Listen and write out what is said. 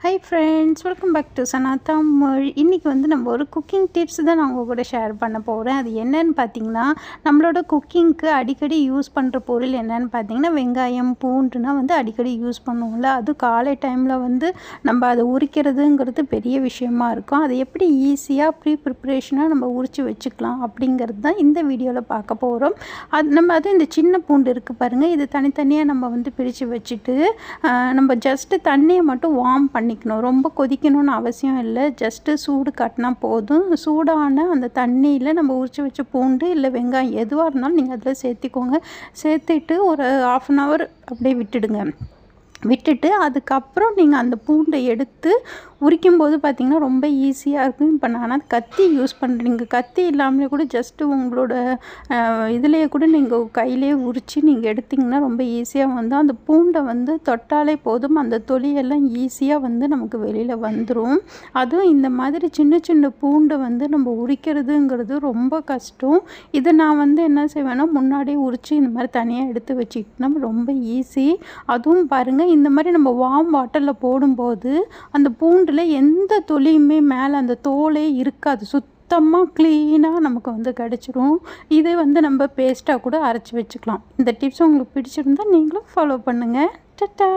Hi friends welcome back to Sana Tamil இன்றைக்கி வந்து நம்ம ஒரு குக்கிங் டிப்ஸ் தான் நான் உங்கள் கூட ஷேர் பண்ண போகிறேன் அது என்னன்னு பார்த்தீங்கன்னா நம்மளோட குக்கிங்க்கு அடிக்கடி யூஸ் பண்ணுற பொருள் என்னன்னு பார்த்தீங்கன்னா வெங்காயம் பூண்டுனா வந்து அடிக்கடி யூஸ் பண்ணுவோம்ல. அது காலை டைமில் வந்து நம்ம அதை உரிக்கிறதுங்கிறது பெரிய விஷயமா இருக்கும். அதை எப்படி ஈஸியாக ப்ரீ ப்ரிப்ரேஷனாக நம்ம உரித்து வச்சுக்கலாம் அப்படிங்கிறது தான் இந்த வீடியோவில் பார்க்க போகிறோம் அது நம்ம அது இந்த சின்ன பூண்டு இருக்குது பாருங்கள் இது தனித்தனியாக நம்ம வந்து பிரித்து வச்சுட்டு நம்ம ஜஸ்ட்டு தண்ணியை மட்டும் வார்ம் பண்ணி பண்ணிக்கணும் ரொம்ப கொதிக்கணும்னு அவசியம் இல்லை. ஜஸ்ட்டு சூடு காட்டினா போதும். சூடான அந்த தண்ணியில் நம்ம உரிச்சு வச்ச பூண்டு இல்லை வெங்காயம் எதுவாக இருந்தாலும் நீங்கள் அதில் சேர்த்திக்கோங்க. சேர்த்துட்டு ஒரு ஆஃப் அன் ஹவர் அப்படியே விட்டுடுங்க. விட்டுட்டு அதுக்கப்புறம் நீங்கள் அந்த பூண்டை எடுத்து உரிக்கும் போது பார்த்தீங்கன்னா ரொம்ப ஈஸியாக இருக்கும். இப்போ நான் கத்தி யூஸ் பண்ணுறீங்க கத்தி இல்லாமலே கூட ஜஸ்ட்டு உங்களோட இதுலேயே கூட நீங்கள் கையிலே உரித்து நீங்கள் எடுத்திங்கன்னா ரொம்ப ஈஸியாக வந்து அந்த பூண்டை வந்து தொட்டாலே போதும். அந்த தொலியெல்லாம் ஈஸியாக வந்து நமக்கு வெளியில் வந்துடும் அதுவும் இந்த மாதிரி சின்ன சின்ன பூண்டை வந்து நம்ம உரிக்கிறதுங்கிறது ரொம்ப கஷ்டம். இதை நான் வந்து என்ன செய்வேன்னா முன்னாடியே உரித்து இந்த மாதிரி தனியாக எடுத்து வச்சுக்கிட்டோம்னா ரொம்ப ஈஸி. அதுவும் பாருங்கள் இந்த மாதிரி நம்ம வார்ம் வாட்டரில் போடும்போது அந்த பூண்டில் எந்த தொலியுமே மேலே அந்த தோலே இருக்காது. சுத்தமாக க்ளீனாக நமக்கு வந்து கிடச்சிரும். இதை வந்து நம்ம பேஸ்ட்டாக கூட அரைச்சி வச்சுக்கலாம். இந்த டிப்ஸ் உங்களுக்கு பிடிச்சிருந்தா நீங்களும் ஃபாலோ பண்ணுங்கள் டட்டா!